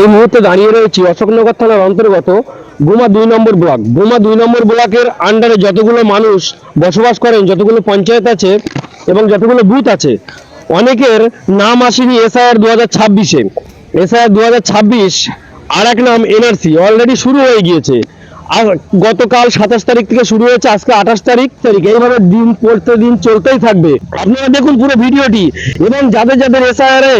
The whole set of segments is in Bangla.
এই মুহূর্তে দাঁড়িয়ে রয়েছি অশোকনগর থানার অন্তর্গত গুমা দুই নম্বর ব্লক। গুমা দুই নম্বর ব্লকের আন্ডারে যতগুলো মানুষ বসবাস করেন, যতগুলো পঞ্চায়েত আছে এবং যতগুলো বুথ আছে, অনেকের নাম আসেনি এসআইআর দু হাজার ছাব্বিশে। এসআইআর দু হাজার ছাব্বিশ আর এক নাম এনআরসি অলরেডি শুরু হয়ে গিয়েছে। গতকাল সাতাশ তারিখ থেকে শুরু হয়েছে, আজকে আঠাশ তারিখ তারিখ। এইভাবে দিন পড়তে দিন চলতেই থাকবে। আপনারা দেখুন পুরো ভিডিওটি, এবং যাদের যাদের এসআইআর এ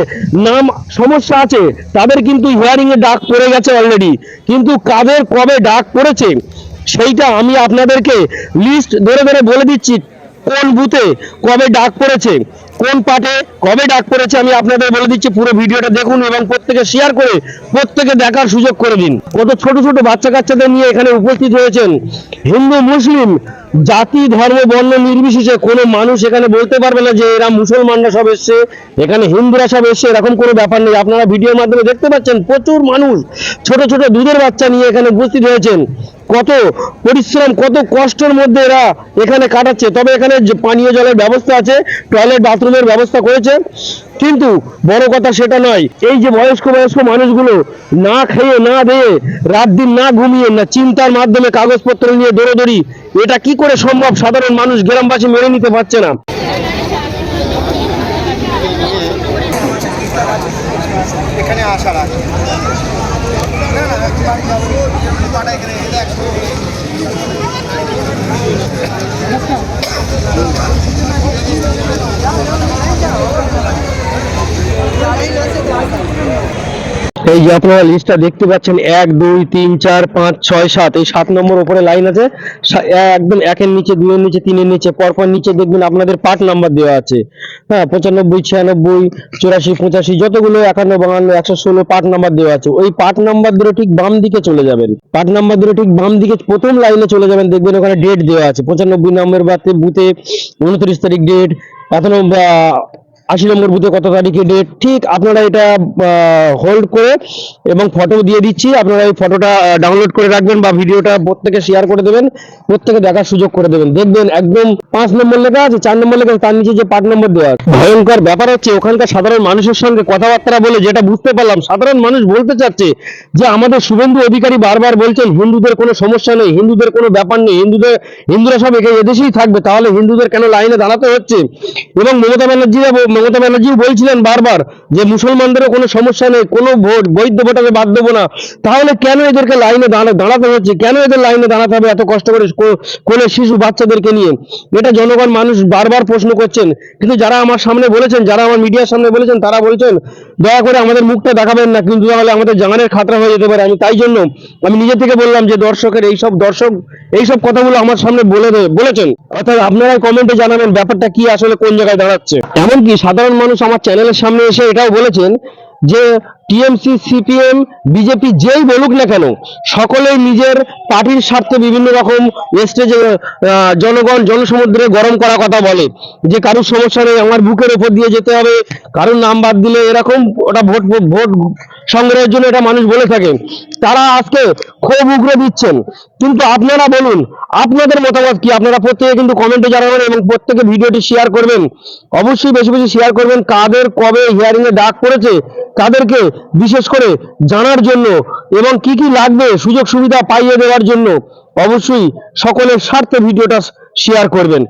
নাম সমস্যা আছে, তাদের কিন্তু হিয়ারিং এ ডাক পড়ে গেছে অলরেডি কিন্তু কাদের কবে ডাক পড়েছে, সেইটা আমি আপনাদেরকে লিস্ট ধরে ধরে বলে দিচ্ছি। কোন বুথে কবে ডাক পড়েছে, কোন পার্টে কবে ডাক পড়েছে আমি আপনাদের বলে দিচ্ছি, পুরো ভিডিওটা দেখুন এবং প্রত্যেকে শেয়ার করে, প্রত্যেকে দেখার সুযোগ করে দিন। কত ছোট ছোট বাচ্চা কাচ্চাদের নিয়ে এখানে উপস্থিত হয়েছেন হিন্দু, মুসলিম, জাতি, ধর্ম, বর্ণ নির্বিশেষে কোনো মানুষ এখানে বলতে পারবে না যে এরা মুসলমানরা সব এসছে, এখানে হিন্দুরা সব এসছে, এরকম কোনো ব্যাপার নেই। আপনারা ভিডিওর মাধ্যমে দেখতে পাচ্ছেন প্রচুর মানুষ, ছোট ছোট দুধের বাচ্চা নিয়ে এখানে উপস্থিত হয়েছেন। কত পরিশ্রম, কত কষ্টের মধ্যে এরা এখানে কাটাচ্ছে। তবে এখানে পানীয় জলের ব্যবস্থা আছে টয়লেট বাথরুমের ব্যবস্থা করেছে। কিন্তু বড় কথা সেটা নয়, এই যে বয়স্ক বয়স্ক মানুষগুলো না খেয়ে, না দিয়ে, রাত দিন না ঘুমিয়ে, না চিন্তার মাধ্যমে কাগজপত্র নিয়ে দৌড়দৌড়ি, এটা কি করে সম্ভব? সাধারণ মানুষ গ্রামবাসী মেনে নিতে পারছে না। এখানে আসার আগে। না না একটু বাড়ি যাব। কটা এখানে এলে একশো এই যে আপনারা লিস্টটা দেখতে পাচ্ছেন, এক, দুই, তিন, চার, পাঁচ, ছয়, সাত, এই সাত নম্বর উপরে লাইন আছে। একদম একের নিচে, দুইয়ের নিচে, তিনের নিচে, পরপর নিচে দেখবেন আপনাদের পার্ট নাম্বার দেওয়া আছে। হ্যাঁ পঁচানব্বই, ছিয়ানব্বই, চুরাশি, পঁচাশি, যতগুলো একান্ন, বাহান্ন, একশো ষোলো পার্ট নাম্বার দেওয়া আছে। ওই পার্ট নাম্বার ধরে ঠিক বাম দিকে চলে যাবেন। পার্ট নাম্বার ধরে ঠিক বাম দিকে প্রথম লাইনে চলে যাবেন, দেখবেন ওখানে ডেট দেওয়া আছে। পঁচানব্বই নম্বর বাতে বুথে উনত্রিশ তারিখ ডেট এত আশি নম্বর বুথে কত তারিখে ডেট ঠিক আপনারা এটা হোল্ড করে এবং ফটো দিয়ে দিচ্ছি। আপনারা এই ফটোটা ডাউনলোড করে রাখবেন বা ভিডিওটা প্রত্যেকে শেয়ার করে দেবেন, প্রত্যেকে দেখার সুযোগ করে দেবেন। দেখবেন একদম পাঁচ নম্বর লেখা আছে, চার নম্বর লেখা তার নিচে যে পাঁচ নম্বর দেওয়া ভয়ঙ্কর ব্যাপার হচ্ছে, ওখানকার সাধারণ মানুষের সঙ্গে কথাবার্তা বলে যেটা বুঝতে পারলাম, সাধারণ মানুষ বলতে চাচ্ছে যে আমাদের শুভেন্দু অধিকারী বারবার বলছেন, হিন্দুদের কোনো সমস্যা নেই, হিন্দুদের কোনো ব্যাপার নেই, হিন্দুদের, হিন্দুরা সব এদেশেই থাকবে, তাহলে হিন্দুদের কেন লাইনে দাঁড়াতে হচ্ছে? এবং মমতা ব্যানার্জিরা মমতা ব্যানার্জিও বলছিলেন বারবার যে মুসলমানদেরও কোনো সমস্যা নেই, কোনো ভোট বৈধ ভোটারে বাদ দেবো না। তাহলে কেন এদেরকে লাইনে দাঁড়া- দাঁড়াতে হচ্ছে? কেন এদের লাইনে দাঁড়াতে হবে এত কষ্ট করে কোলে শিশু বাচ্চাদেরকে নিয়ে? এটা জনগণ মানুষ বারবার প্রশ্ন করছেন। কিন্তু যারা আমার সামনে বলেছেন, যারা আমার মিডিয়ার সামনে বলেছেন, তারা বলছেন, দয়া করে আমাদের মুখটা দেখাবেন না, কিন্তু তাহলে আমাদের জানের খাতরা হয়ে যেতে পারে। আমি তাই জন্য আমি নিজে থেকে বললাম যে দর্শকের এইসব দর্শক এইসব কথাগুলো আমার সামনে বলে বলেছেন। অর্থাৎ আপনারা কমেন্টে জানাবেন ব্যাপারটা কি আসলে কোন জায়গায় দাঁড়াচ্ছে। এমনকি সাধারণ মানুষ আমার চ্যানেলের সামনে এসে এটাও বলেছেন যে টিএমসি, সিপিএম, বিজেপি যেই বলুক না কেন, সকলেই নিজের পার্টির স্বার্থে বিভিন্ন রকম স্টেজে জনগণ, জনসমুদ্রে গরম করা কথা বলে যে কারোর সমস্যা নেই, আমার বুকের উপর দিয়ে যেতে হবে, কারোর নাম বাদ দিলে এরকম ওটা ভোট ভোট সংগ্রহের জন্য এটা মানুষ বলে থাকে। তারা আজকে ক্ষোভ উগরে দিচ্ছেন। কিন্তু আপনারা বলুন, আপনাদের মতামত কি? আপনারা প্রত্যেকে কিন্তু কমেন্টে জানাবেন এবং প্রত্যেকে ভিডিওটি শেয়ার করবেন। অবশ্যই বেশি বেশি শেয়ার করবেন। কাদের কবে হিয়ারিং এ ডাক পড়েছে তাদেরকে বিশেষ করে জানার জন্য এবং কি কি লাগবে সুযোগ সুবিধা পাইয়ে দেওয়ার জন্য অবশ্যই সকলের স্বার্থে ভিডিওটা শেয়ার করবেন।